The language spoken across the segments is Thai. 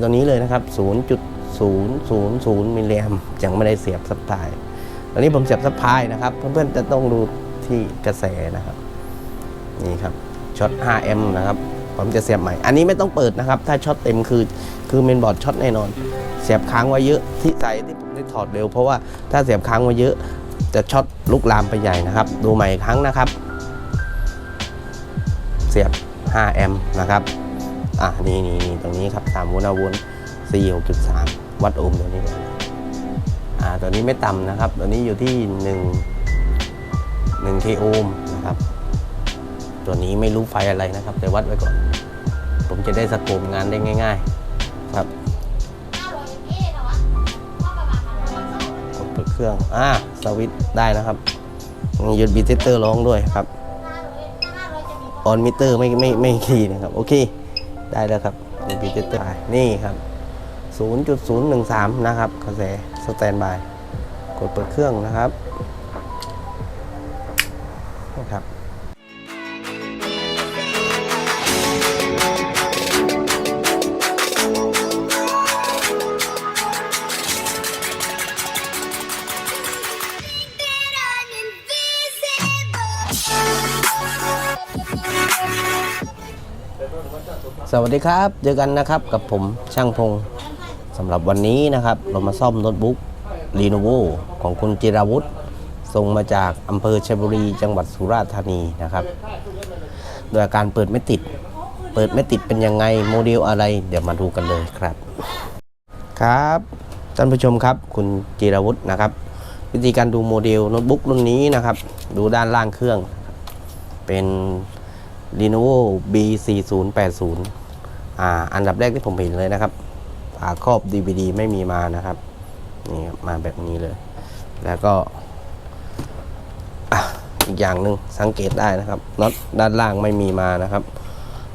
ตัวนี้เลยนะครับ 0.000 มิลลิแอมยังไม่ได้เสียบซับไตล์ตอนนี้ผมเสียบซับพลายนะครับ เพื่อนๆจะต้องดูที่กระแสนะครับ นี่ครับช็อต 5M นะครับ ผมจะเสียบใหม่ อันนี้ไม่ต้องเปิดนะครับ ถ้าช็อตเต็มคือคือเมนบอร์ดช็อตแน่นอน เสียบค้างไว้เยอะที่ใส่ที่ผมได้ถอดเร็ว เพราะว่าถ้าเสียบค้างไว้เยอะจะช็อตลุกลามไปใหญ่นะครับ ดูใหม่อีกครั้งนะครับ เสียบ 5M นะครับ อะนี่นี่นี่ตรงนี้ครับ3โวลต์5โวลต์4 6.3วัดโอห์มตัวนี้ก่อนอ่าตัวนี้ไม่ต่ำนะครับ ตัวนี้อยู่ที่1 1 k โอห์มนะครับ ตัวนี้ไม่รู้ไฟอะไรนะครับ แต่วัดไว้ก่อน ผมจะได้สโคปงานได้ง่าย ๆ ครับกดเปิดเครื่องอ่าสวิตช์ได้นะครับมีหยุดบีเตอร์ร้องด้วยครับออนมิเตอร์ไม่ไม่ไม่คีย์นะครับ โอเค ได้แล้วครับมีบีเตอร์นี่ครับ 0.013 นะครับกระแสสแตนบาย กดเปิดเครื่องนะครับ สวัสดีครับเจอกันนะครับกับผมช่างพงสำหรับวันนี้นะครับ เรามาซ่อมโน้ตบุ๊ก Lenovo ของคุณจิราวุฒิส่งมาจากอำเภอชัยบุรี จังหวัดสุราษฎร์ธานีนะครับโดยอาการเปิดไม่ติด เปิดไม่ติดเป็นยังไงโมเดลอะไร เดี๋ยวมาดูกันเลยครับ ครับท่านผู้ชมครับคุณจิราวุฒินะครับ วิธีการดูโมเดลโน้ตบุ๊กรุ่นนี้นะครับ ดูด้านล่างเครื่อง เป็น Lenovo B4080 อ่าอันดับแรกที่ผมเห็นเลยนะครับฝาครอบ DVD ไม่มีมานะครับนี่ครับมาแบบนี้เลย แล้วก็ออีกอย่างหนึ่งสังเกตได้นะครับน็อตด้านล่างไม่มีมานะครับ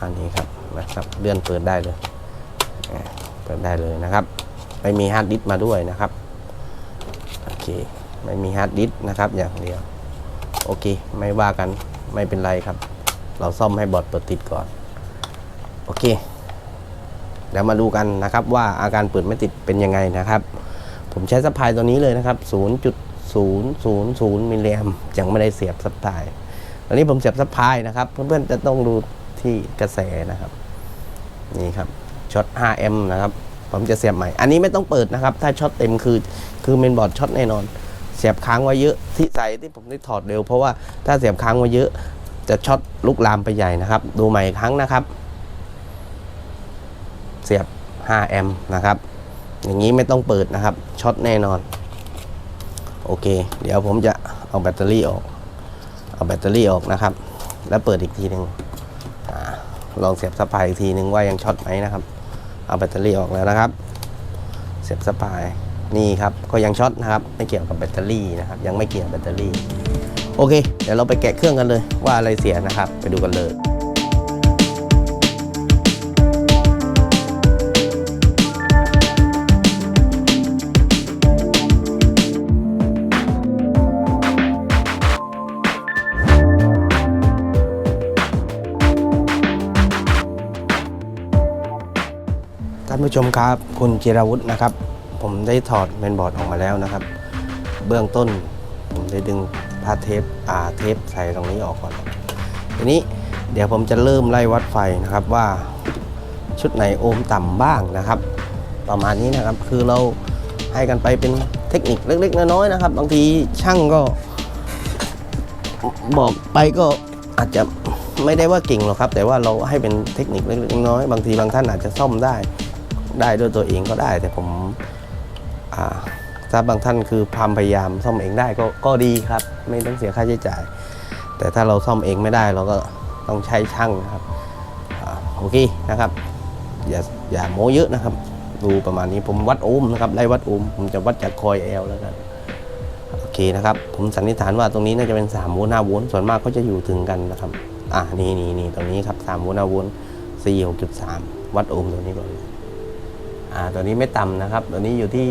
อันนี้ครับนะครับเลื่อนเปิดได้เลยเปิดได้เลยนะครับ ไม่มีฮาร์ดดิสก์มาด้วยนะครับโอเคไม่มีฮาร์ดดิสก์นะครับอย่างเดียวโอเคไม่ว่ากันไม่เป็นไรครับ เราซ่อมให้บอร์ดเปิดติดก่อน โอเค เดี๋ยวมาดูกันนะครับว่าอาการเปิดไม่ติดเป็นยังไงนะครับ ผมใช้ซัพพายตัวนี้เลยนะครับ 0.000มิลลิแอมยังไม่ได้เสียบซัพพายตอนนี้ผมเสียบซัพพายนะครับ เพื่อนๆจะต้องดูที่กระแสนะครับนี่ครับช็อต 5M นะครับผมจะเสียบใหม่ อันนี้ไม่ต้องเปิดนะครับ ถ้าช็อตเต็มคือคือเมนบอร์ดช็อตแน่นอน เสียบค้างไว้เยอะที่ใส่ที่ผมได้ถอดเร็ว เพราะว่าถ้าเสียบค้างไว้เยอะ จะช็อตลุกลามไปใหญ่นะครับ ดูใหม่อีกครั้งนะครับ สียบ 5 แอมป์นะครับ อย่างนี้ไม่ต้องเปิดนะครับช็อตแน่นอน โอเค เดี๋ยวผมจะเอาแบตเตอรี่ออก เอาแบตเตอรี่ออกนะครับ แล้วเปิดอีกทีหนึ่งอลองเสียบสปายอีกทีหนึ่งว่ายังช็อตไหมนะครับ เอาแบตเตอรี่ออกแล้วนะครับ เสียบสปายนี่ครับก็ยังช็อตนะครับไม่เกี่ยวกับแบตเตอรี่นะครับ ยังไม่เกี่ยวกับแบตเตอรี่ โอเค เดี๋ยวเราไปแกะเครื่องกันเลยว่าอะไรเสียนะครับ ไปดูกันเลย ผู้ชมครับ คุณจิราวุฒินะครับ ผมได้ถอดเมนบอร์ดออกมาแล้วนะครับ เบื้องต้น ผมได้ดึงพาเทปอ่าเทปใส่ตรงนี้ออกก่อน ทีนี้เดี๋ยวผมจะเริ่มไล่วัดไฟนะครับว่าชุดไหนโอห์มต่ำบ้างนะครับ ประมาณนี้นะครับคือเราให้กันไปเป็นเทคนิคเล็ก ๆ น้อยๆนะครับ บางทีช่างก็บอกไปก็อาจจะไม่ได้ว่าเก่งหรอกครับ แต่ว่าเราให้เป็นเทคนิคเล็กๆน้อยๆบางทีบางท่านอาจจะซ่อมได้ ได้ด้วยตัวเองก็ได้ แต่ผมอ่าถ้าบางท่านคือความพยายามซ่อมเองได้ก็ก็ดีครับ ไม่ต้องเสียค่าใช้จ่าย แต่ถ้าเราซ่อมเองไม่ได้เราก็ต้องใช้ช่างนะครับอโอเคนะครับ อย่าอย่าโม้เยอะนะครับ ดูประมาณนี้ผมวัดโอห์มนะครับไล่วัดโอห์มผมจะวัดจากคอยแอลแล้วกันโอเคนะครับ ผมสันนิษฐานว่าตรงนี้น่าจะเป็น3โวลต์5โวลต์ส่วนมากก็จะอยู่ถึงกันนะครับอะนี่นี่นี่ตรงนี้ครับ3โวลต์5โวลต์4 6.3 วัดโอห์มตัวนี้ก่อน อ่าตัวนี้ไม่ต่ำนะครับ ตัวนี้อยู่ที่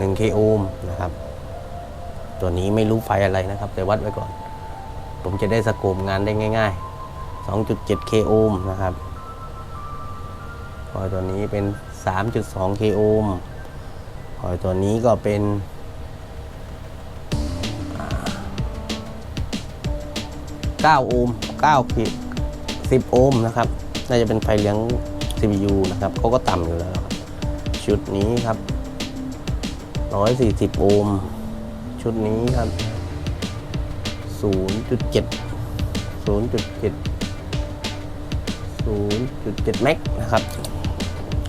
1 1 k โอห์มนะครับ ตัวนี้ไม่รู้ไฟอะไรนะครับ แต่วัดไว้ก่อน ผมจะได้สโคปงานได้ง่ายๆ 2.7 k โอห์มนะครับคอยตัวนี้เป็น 3.2 k โอห์มคอยตัวนี้ก็เป็นอ่า9โอห์ม9กิ10 โอห์มนะครับ น่าจะเป็นไฟเลี้ยง CPU นะครับเขาก็ต่ำอยู่แล้วชุดนี้ครับ 140 โอห์มชุดนี้ครับ 0.7 0.7 0.7แม็กนะครับ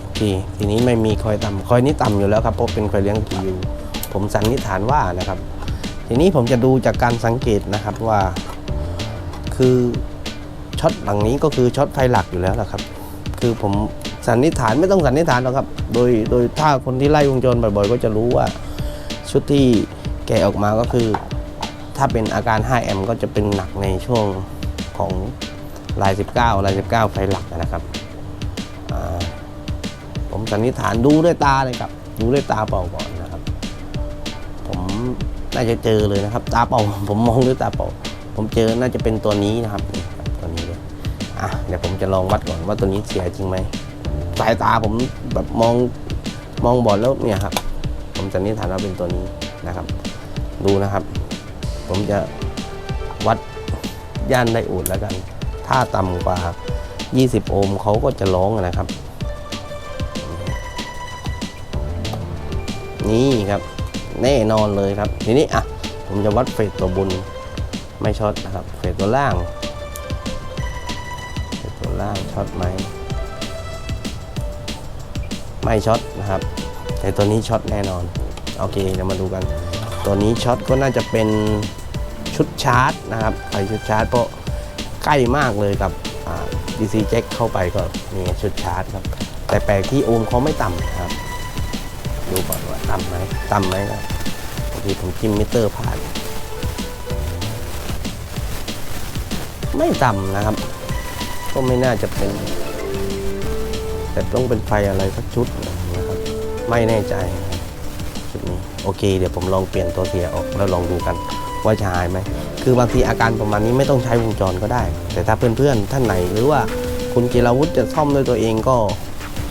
โอเคทีนี้ไม่มีคอยต่ำคอยนี้ต่ำอยู่แล้วครับเพราะเป็นคอยเลี้ยง GPU ผมสันนิษฐานว่านะครับ ทีนี้ผมจะดูจากการสังเกตนะครับว่า คือช็อตหลังนี้ก็คือช็อตไฟหลักอยู่แล้วนะครับ คือผมสันนิษฐานไม่ต้องสันนิษฐานหรอกครับ โดยโดยถ้าคนที่ไล่วงจรบ่อยๆ ก็จะรู้ว่าชุดที่แกะออกมาก็คือ ถ้าเป็นอาการ5แอมก็จะเป็นหนักในช่วงของลาย 19ลาย19 ไฟหลักนะครับ ผมสันนิษฐานดูด้วยตาเลยครับ ดูด้วยตาเปล่าก่อนนะครับ ผมน่าจะเจอเลยนะครับ ตาเปล่าผมมองด้วยตาเปล่า ผมเจอน่าจะเป็นตัวนี้นะครับ อะเดี๋ยวผมจะลองวัดก่อนว่าตัวนี้เสียจริงไหมสายตาผมแบบมองมองบอดแล้วเนี่ยครับ ผมสันนิษฐานว่าเป็นตัวนี้นะครับ ดูนะครับ ผมจะวัดย่านไดโอดแล้วกัน ถ้าต่ำกว่า 20 โอห์มเขาก็จะร้องนะครับ นี่ครับ แน่นอนเลยครับ ทีนี้อะ ผมจะวัดเฟสตัวบนไม่ช็อตนะครับ เฟสตัวล่าง เฟสตัวล่างช็อตไหมไม่ช็อตนะครับ แต่ตัวนี้ช็อตแน่นอน โอเคเดี๋ยวมาดูกัน ตัวนี้ช็อตก็น่าจะเป็นชุดชาร์จนะครับไฟชุดชาร์จเพราะใกล้มากเลยกับอ่า DC jack เข้าไปก็มีชุดชาร์จครับ แต่แปลกที่โอมเขาไม่ต่ำนะครับ ดูก่อนว่าต่ำไหมต่ำไหมนะบางทีผมจิ้มมิเตอร์ผ่าน ไม่ต่ำนะครับ ก็ไม่น่าจะเป็น แต่ต้องเป็นไฟอะไรสักชุดนะครับ ไม่แน่ใจนะครับชุดนี้โอเค เดี๋ยวผมลองเปลี่ยนตัวเสียออกแล้วลองดูกันว่าจะหายไหม คือบางทีอาการประมาณนี้ไม่ต้องใช้วงจรก็ได้ แต่ถ้าเพื่อนๆท่านไหนหรือว่าคุณจิราวุฒิจะซ่อมด้วยตัวเองก็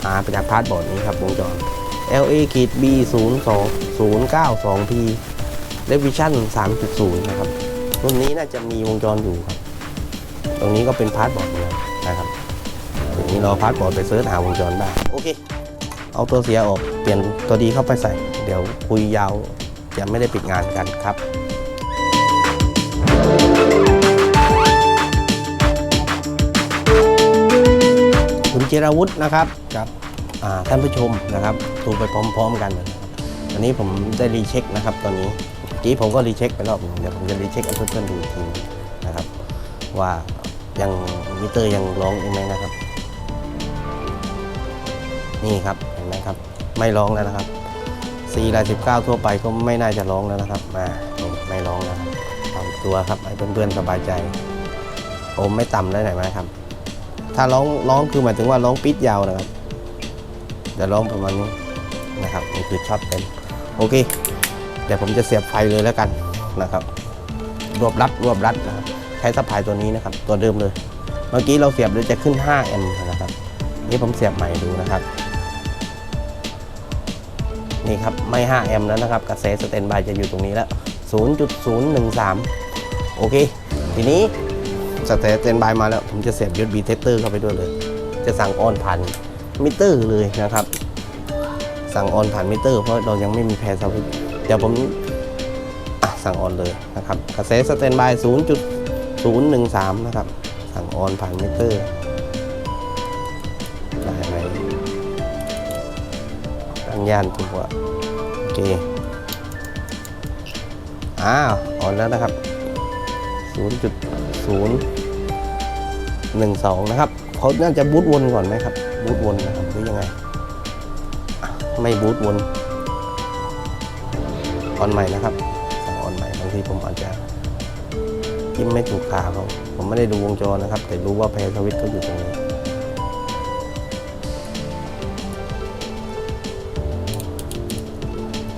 หาไปจากพาร์ทบอร์ดนี้ครับวงจร LA ขีด B 0 2 0 9 2 P Revision 3.0 นะครับ รุ่นนี้น่าจะมีวงจรอยู่ครับ ตรงนี้ก็เป็นพาร์ทบอร์ด นะครับทีนี้รอพาร์ทบอร์ดไปเสิร์ชหาวงจรได้โอเค เอาตัวเสียออกเปลี่ยนตัวดีเข้าไปใส่ เดี๋ยวคุยยาวจะไม่ได้ปิดงานกันครับคุณจิราวุฒินะครับกับอ่าท่านผู้ชมนะครับดูไปพร้อมๆกันนะครับอันนี้ผมได้รีเช็คนะครับตอนนี้เมื่อกี้ผมก็รีเช็คไปรอบหนึงเดี๋ยวผมจะรีเช็คให้เพื่อนๆดูอีกทีนะครับว่า ยังมิเตอร์ยังร้องอยู่ไหมนะครับ นี่ครับเห็นไหมครับ ไม่ร้องแล้วนะครับ4ลาย19 ทั่วไปก็ไม่น่าจะร้องแล้วนะครับมาไม่ร้องแล้วครับทำตัวครับให้เพื่อนๆสบายใจโอมไม่ต่ำได้ไหนไหมครับ ถ้าร้องร้องคือหมายถึงว่าร้องปิดยาวนะครับเดี๋ยวร้องประมาณนี้นะครับนี่คือช็อตเป็นโอเค เดี๋ยวผมจะเสียบไฟเลยแล้วกันนะครับ รวบรัดรวบรัดนะครับ ช้สะพายตัวนี้นะครับ ตัวเดิมเลย เมื่อกี้เราเสียบเลยจะขึ้น 5 แอมป์นะครับ นี่ผมเสียบใหม่ดูนะครับ นี่ครับไม่ 5 แอมป์แล้วนะครับ กระแสสแตนบายจะอยู่ตรงนี้แล้ว 0.013 โอเค ทีนี้สแตนสแตนบายมาแล้ว ผมจะเสียบ USB tester เข้าไปด้วยเลย จะสั่งออนผ่านมิเตอร์เลยนะครับ สั่งออนผ่านมิเตอร์เพราะเรายังไม่มีแพรสวิตช์เดี๋ยวผมสั่งออนเลยนะครับ กระแสสแตนบาย 013 นะครับ สั่งออนผ่านมิเตอร์ ได้ไหมตั้งยานตัวโอเค อ้าวออนแล้วนะครับ 0.012 นะครับเขาน่าจะบูตวนก่อนไหมครับ บูตวนนะครับ หรือยังไง ไม่บูตวน ออนใหม่นะครับ สั่งออนใหม่บางทีผมอาจจะ จิ้มไม่ถูกขาเขาผมไม่ได้ดูวงจรนะครับ แต่รู้ว่าแพรสวิตช์เขาอยู่ตรงนี้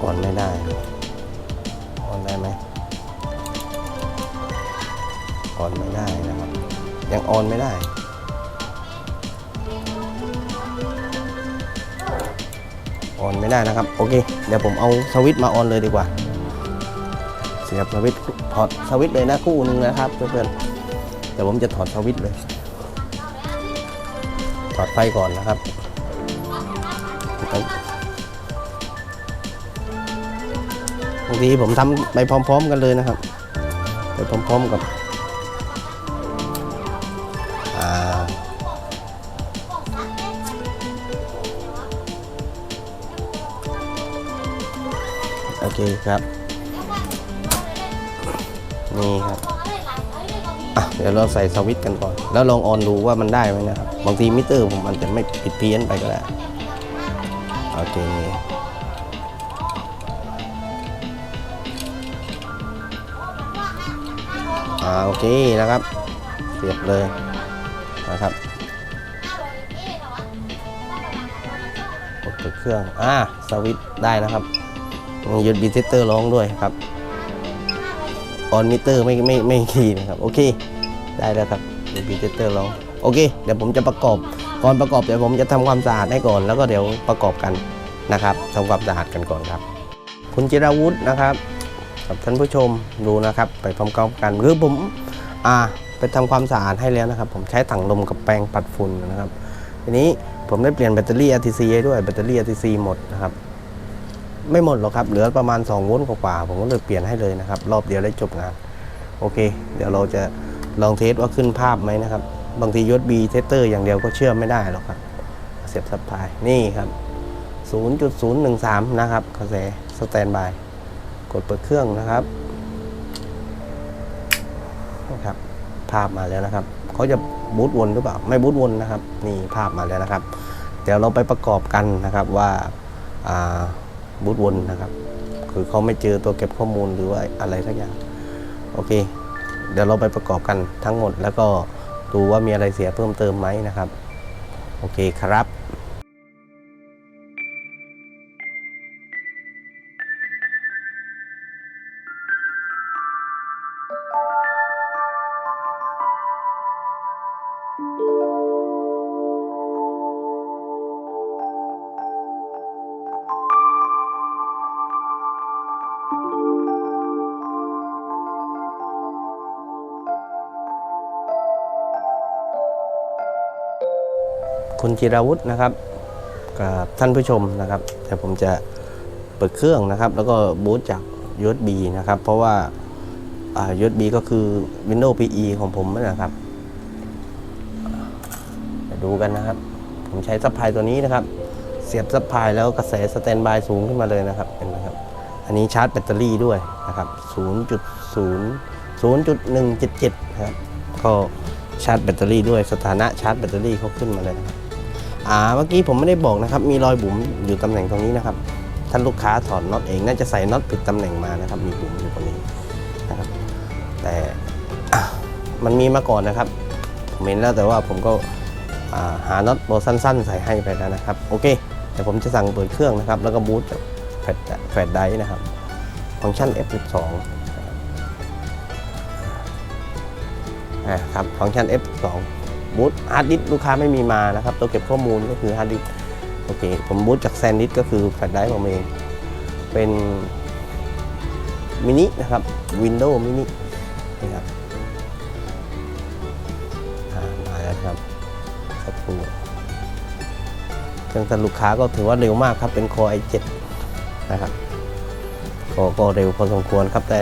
ออนไม่ได้ออนได้ไหมออนไม่ได้นะครับ ยังออนไม่ได้อนไม่ได้นะครับ โอเค เดี๋ยวผมเอาสวิตช์มาออนเลยดีกว่า เสียบสวิตถอดสวิตเลยนะคู่หนึ่งนะครับเพื่อนๆเดี๋ยวผมจะถอดสวิตเลย ถอดไฟก่อนนะครับบางทีผมทำไปพร้อม ๆ กันเลยนะครับไปพร้อม ๆ กับอ่าโอเคครับ นี่ครับอะเดี๋ยวเราใส่สวิตช์กันก่อน แล้วลองออนดูว่ามันได้ไหมนะครับ บางทีมิเตอร์ผมมันจะไม่ผิดเพี้ยนไปก็ได้โอเคอ่าโอเคนะครับ เสียบเลยนะครับกดเปิดเครื่อง อ่าสวิตได้นะครับมีหยุดบีเทสเตอร์ร้องด้วยครับ ออนมิเตอร์ไม่ไม่ไม่คีนะครับ โอเค ได้แล้วครับบีเทสเตอร์ร้องโอเค เดี๋ยวผมจะประกอบก่อนประกอบเดี๋ยวผมจะทำความสะอาดให้ก่อน แล้วก็เดี๋ยวประกอบกันนะครับทำความสะอาดกันก่อนครับ คุณจิราวุฒินะครับกับท่านผู้ชมดูนะครับ ไปพร้อมกันคือผมอ่าไปทำความสะอาดให้แล้วนะครับ ผมใช้ถังลมกับแปรงปัดฝุ่นนะครับทีนี้ผมได้เปลี่ยนแบตเตอรี่ RTC ด้วยแบตเตอรี่ RTC หมดนะครับ ไม่หมดหรอกครับเหลือประมาณ2วลต์กว่าๆผมก็เลยเปลี่ยนให้เลยนะครับ รอบเดียวได้จบงาน โอเค เดี๋ยวเราจะลองเทสว่าขึ้นภาพไหมนะครับ บางที USB เทสเตอร์อย่างเดียวก็เชื่อมไม่ได้หรอกครับ เสียบสับพายนี่ครับ 0.013 นะครับกระแสสแตนบายกดเปิดเครื่องนะครับนะครับภาพมาแล้วนะครับเขาจะบูตวนหรือเปล่าไม่บูตวนนะครับ นี่ภาพมาแล้วนะครับ เดี๋ยวเราไปประกอบกันนะครับว่าอ่า บูทวนนะครับ คือเขาไม่เจอตัวเก็บข้อมูลหรือว่าอะไรสักอย่าง โอเค เดี๋ยวเราไปประกอบกันทั้งหมด แล้วก็ดูว่ามีอะไรเสียเพิ่มเติมไหมนะครับ โอเคครับ จิราวุฒินะครับกับท่านผู้ชมนะครับ แต่ผมจะเปิดเครื่องนะครับ แล้วก็บูตจาก USB นะครับ เพราะว่าอ่า USB ก็คือ Windows PE ของผมนั่นนะครับดูกันนะครับ ผมใช้ซัพพลายตัวนี้นะครับ เสียบซัพพลายแล้วกระแสสแตนบายสูงขึ้นมาเลยนะครับเห็นไหมครับ อันนี้ชาร์จแบตเตอรี่ด้วยนะครับ0.0 0.177นะครับก็ชาร์จแบตเตอรี่ด้วยสถานะชาร์จแบตเตอรี่เขาขึ้นมาเลยนะครับ อ่าเมื่อกี้ผมไม่ได้บอกนะครับ มีรอยบุ๋มอยู่ตำแหน่งตรงนี้นะครับ ท่านลูกค้าถอดน็อตเองน่าจะใส่น็อตผิดตำแหน่งมานะครับ มีบุ๋มอยู่ตรงนี้นะครับ แต่มันมีมาก่อนนะครับ ผมเห็นแล้วแต่ว่าผมก็าหาน็อตโบสั้น ๆ ใส่ให้ไปแล้วนะครับ โอเคแต่ผมจะสั่งเปิดเครื่องนะครับ แล้วก็บูตแฟลชแฟลชไดนะครับ ฟังก์ชัน F12 อ่าครับ ฟังก์ชัน F12 บูตฮาร์ดดิสก์ลูกค้าไม่มีมานะครับตัวเก็บข้อมูลก็คือฮาร์ดดิสก์โอเคผมบูตจากแซนดิสก็คือแฟลชไดร์ผมเองเป็นมินินะครับวินโดว์มินินี่ครับอ่ามาแล้วครับสักครู่เครื่องตันลูกค้าก็ถือว่าเร็วมากครับ เป็น Core i7 นะครับก็ก็เร็วพอสมควรครับ แต่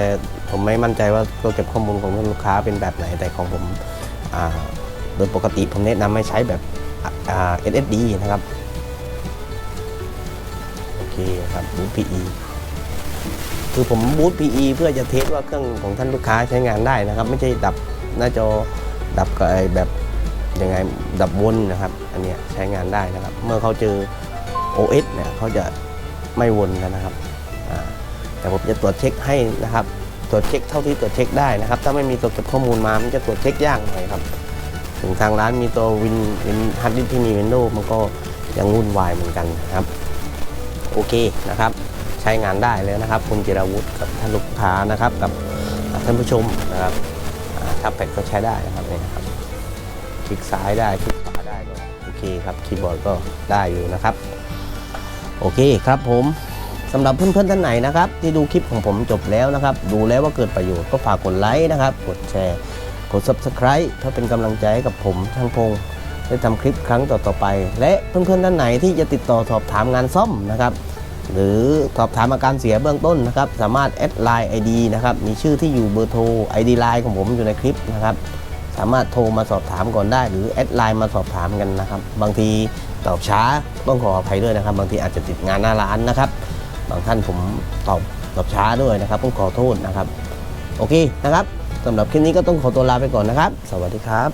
ผมไม่มั่นใจว่าตัวเก็บข้อมูลของลูกค้าเป็นแบบไหน แต่ของผมอ่า โดยปกติผมแนะนำให้ใช้แบบ SSD นะครับ โอเคครับบูต PE คือผมบูต PE เพื่อจะเทสว่าเครื่องของท่านลูกค้าใช้งานได้นะครับ ไม่ใช่ดับหน้าจอดับกับไอแบบยังไงดับวนนะครับ อันเนี้ยใช้งานได้นะครับ เมื่อเขาเจอ OS เนี่ยเขาจะไม่วนกันนะครับแต่ผมจะตรวจเช็คให้นะครับ ตรวจเช็คเท่าที่ตรวจเช็คได้นะครับ ถ้าไม่มีตัวเก็บข้อมูลมา มันจะตรวจเช็คยากหน่อยครับ ถึงทางร้านมีตัววินวินฮาร์ดดิสที่มีวินโดว์มันก็ยังวุ่นวายเหมือนกันนะครับโอเคนะครับ ใช้งานได้เลยนะครับ คุณจิราวุฒิกับท่านลูกค้านะครับ กับท่านผู้ชมนะครับทับแพดก็ใช้ได้นะครับนี่นะครับคลิกซ้ายได้คลิกขวาได้ก็โอเคครับคีย์บอร์ดก็ได้อยู่นะครับ โอเคครับผมสำหรับเพื่อนๆท่านไหนนะครับ ที่ดูคลิปของผมจบแล้วนะครับ ดูแล้วว่าเกิดประโยชน์ก็ฝากกดไลค์นะครับ กดแชร์ ด Subscribe เพื่อเป็นกำลังใจให้กับผมช่างพงได้ทำคลิปครั้งต่อๆไป และเพื่อนๆท่านไหนที่จะติดต่อสอบถามงานซ่อมนะครับ หรือสอบถามอาการเสียเบื้องต้นนะครับ สามารถแอดไลน์ ID นะครับมีชื่อที่อยู่เบอร์โทร ID ไลน์ของผมอยู่ในคลิปนะครับสามารถโทรมาสอบถามก่อนได้ หรือแอดไลน์มาสอบถามกันนะครับ บางทีตอบช้าต้องขออภัยด้วยนะครับ บางทีอาจจะติดงานหน้าร้านนะครับ บางท่านผมตอบตอบช้าด้วยนะครับต้องขอโทษนะครับ โอเคนะครับ สำหรับคลิปนี้ก็ต้องขอตัวลาไปก่อนนะครับ สวัสดีครับ